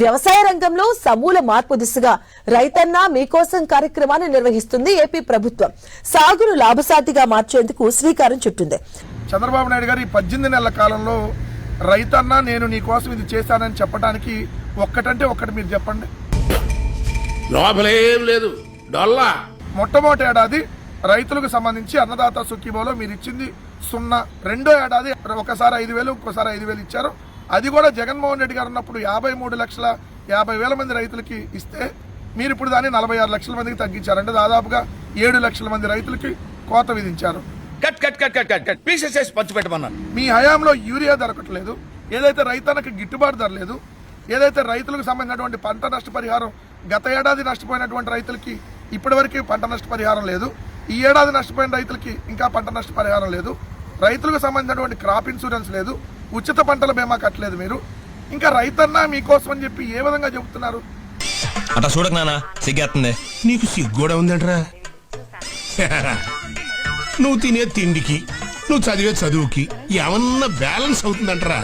వ్యవసాయ రంగంలో సమూల మార్పు దిశగా రైతన్న మీకోసం కార్యక్రమాన్ని నిర్వహిస్తుంది ఏపీ ప్రభుత్వం. సాగును లాభసాటిగా మార్చేందుకు శ్రీకారం చుట్టింది. చంద్రబాబు నాయుడు గారు ఈ పద్దెనిమిది నెలల కాలంలో రైతన్న నేను నీ కోసం ఇది చేశానని చెప్పడానికి ఒక్కటంటే ఒక్కటి మీరు చెప్పండి. లోపలేం లేదు. డొల్లా. మొట్టమొదటి ఏడాది రైతులకు సంబంధించి అన్నదాత సుఖీబోలో మీరు ఇచ్చింది సున్నా. రెండో ఏడాది ఒకసారి ఐదు వేలు ఇంకోసారి ఐదు వేలు ఇచ్చారు. అది కూడా జగన్మోహన్ రెడ్డి గారు ఉన్నప్పుడు యాభై మూడు లక్షల యాభై వేల మంది రైతులకి ఇస్తే మీరు ఇప్పుడు దాన్ని నలభై ఆరు లక్షల మందికి తగ్గించారు. అంటే దాదాపుగా ఏడు లక్షల మంది రైతులకి కోత విధించారు. Cut cut cut cut cut cut. Pieces వేసి పంచి పెట్టమన్నాను మీ హయాంలో యూరియా దొరకట్లేదు ఏదైతే రైతన్నకి గిట్టుబాటు ధర లేదు ఏదైతే రైతులకు సంబంధించినటువంటి పంట నష్టపరిహారం గత ఏడాది నష్టపోయినటువంటి రైతులకి ఇప్పటివరకు పంట నష్టపరిహారం లేదు. ఈ ఏడాది నష్టపోయిన రైతులకి ఇంకా పంట నష్టపరిహారం లేదు. రైతులకు సంబంధించినటువంటి క్రాప్ ఇన్సూరెన్స్ లేదు. ఉచిత పంటల బీమా కట్టలేదు మీరు. ఇంకా రైతన్న మీకోసం అని చెప్పి ఏ విధంగా చెబుతున్నారు? అట్లా చూడకు నాన్న సిగ్గేస్తుంది నీకు సిగ్గోడా ఉందంట్రా? నువ్వు తినే తిండికి నువ్వు చదివే చదువుకి ఏమన్నా బ్యాలెన్స్ అవుతుందంటరా?